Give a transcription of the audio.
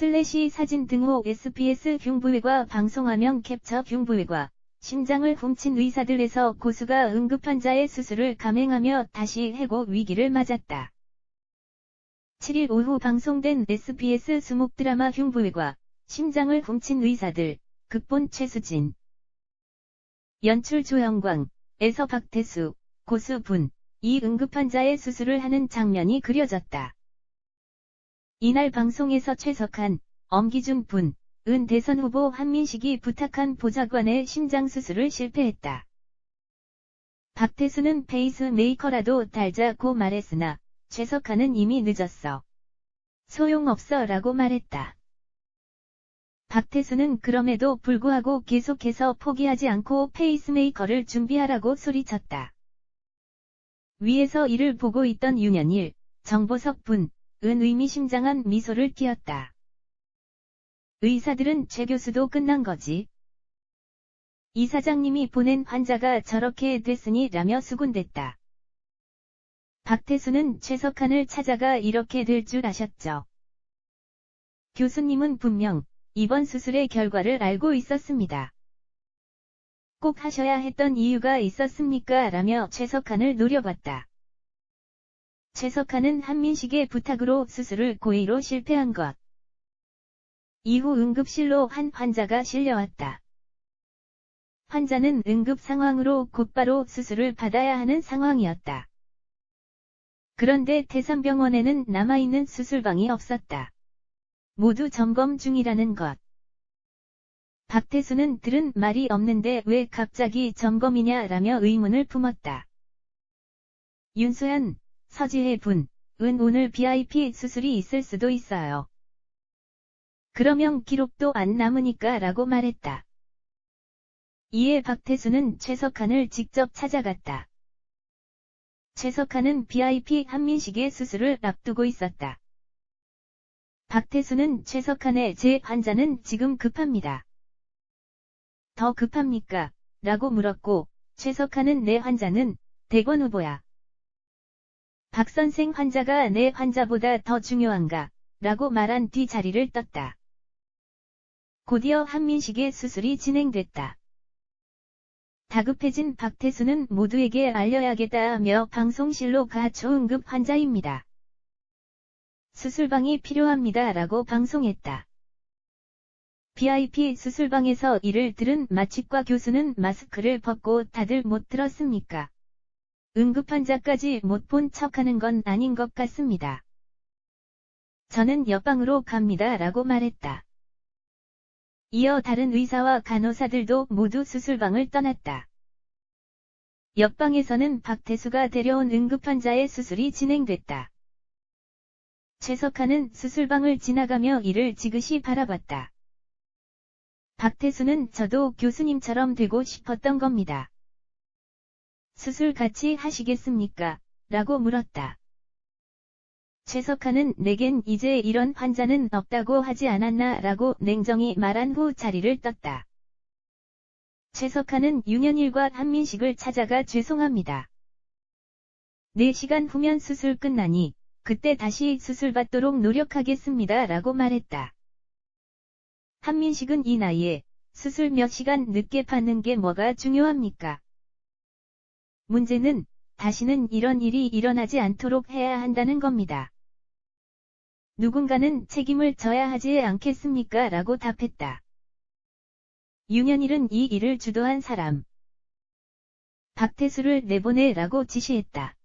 슬래시 사진 등호 SBS 흉부외과 방송화면 캡처 흉부외과. 심장을 훔친 의사들에서 고수가 응급환자의 수술을 감행하며 다시 해고 위기를 맞았다. 7일 오후 방송된 SBS 수목 드라마 흉부외과. 심장을 훔친 의사들. 극본 최수진. 연출 조영광에서 박태수. 고수분. 이 응급환자의 수술을 하는 장면이 그려졌다. 이날 방송에서 최석한, 엄기준 분, 은 대선 후보 한민식이 부탁한 보좌관의 심장수술을 실패했다. 박태수는 페이스 메이커라도 달자고 말했으나 최석한은 이미 늦었어. 소용없어 라고 말했다. 박태수는 그럼에도 불구하고 계속해서 포기하지 않고 페이스메이커를 준비하라고 소리쳤다. 위에서 이를 보고 있던 윤현일, 정보석 분, 은 의미심장한 미소를 띄었다. 의사들은 최 교수도 끝난 거지. 이 사장님이 보낸 환자가 저렇게 됐으니 라며 수군댔다. 박태수는 최석한을 찾아가 이렇게 될 줄 아셨죠. 교수님은 분명 이번 수술의 결과를 알고 있었습니다. 꼭 하셔야 했던 이유가 있었습니까? 라며 최석한을 노려봤다. 최석한은 한민식의 부탁으로 수술을 고의로 실패한 것. 이후 응급실로 한 환자가 실려왔다. 환자는 응급 상황으로 곧바로 수술을 받아야 하는 상황이었다. 그런데 태산병원에는 남아있는 수술방이 없었다. 모두 점검 중이라는 것. 박태수는 들은 말이 없는데 왜 갑자기 점검이냐라며 의문을 품었다. 윤소연, 서지혜 분, 은 오늘 BIP 수술이 있을 수도 있어요. 그러면 기록도 안 남으니까 라고 말했다. 이에 박태수는 최석한을 직접 찾아갔다. 최석한은 BIP 한민식의 수술을 앞두고 있었다. 박태수는 최석한의 제 환자는 지금 급합니다. 더 급합니까? 라고 물었고, 최석한은 내 환자는 대권 후보야. 박 선생 환자가 내 환자보다 더 중요한가? 라고 말한 뒤 자리를 떴다. 곧이어 한민식의 수술이 진행됐다. 다급해진 박태수는 모두에게 알려야겠다 하며 방송실로 가 초응급 환자입니다. 수술방이 필요합니다 라고 방송했다. VIP 수술방에서 이를 들은 마취과 교수는 마스크를 벗고 다들 못 들었습니까? 응급환자까지 못 본 척하는 건 아닌 것 같습니다. 저는 옆방으로 갑니다 라고 말했다. 이어 다른 의사와 간호사들도 모두 수술방을 떠났다. 옆방에서는 박태수가 데려온 응급환자의 수술이 진행됐다. 최석하는 수술방을 지나가며 이를 지그시 바라봤다. 박태수는 저도 교수님처럼 되고 싶었던 겁니다. 수술 같이 하시겠습니까? 라고 물었다. 최석하는 내겐 이제 이런 환자는 없다고 하지 않았나 라고 냉정히 말한 후 자리를 떴다. 최석하는 윤현일과 한민식을 찾아가 죄송합니다. 4시간 후면 수술 끝나니 그때 다시 수술 받도록 노력하겠습니다 라고 말했다. 한민식은 이 나이에 수술 몇 시간 늦게 받는 게 뭐가 중요합니까? 문제는 다시는 이런 일이 일어나지 않도록 해야 한다는 겁니다. 누군가는 책임을 져야 하지 않겠습니까? 라고 답했다. 윤현일은 이 일을 주도한 사람. 박태수를 내보내라고 지시했다.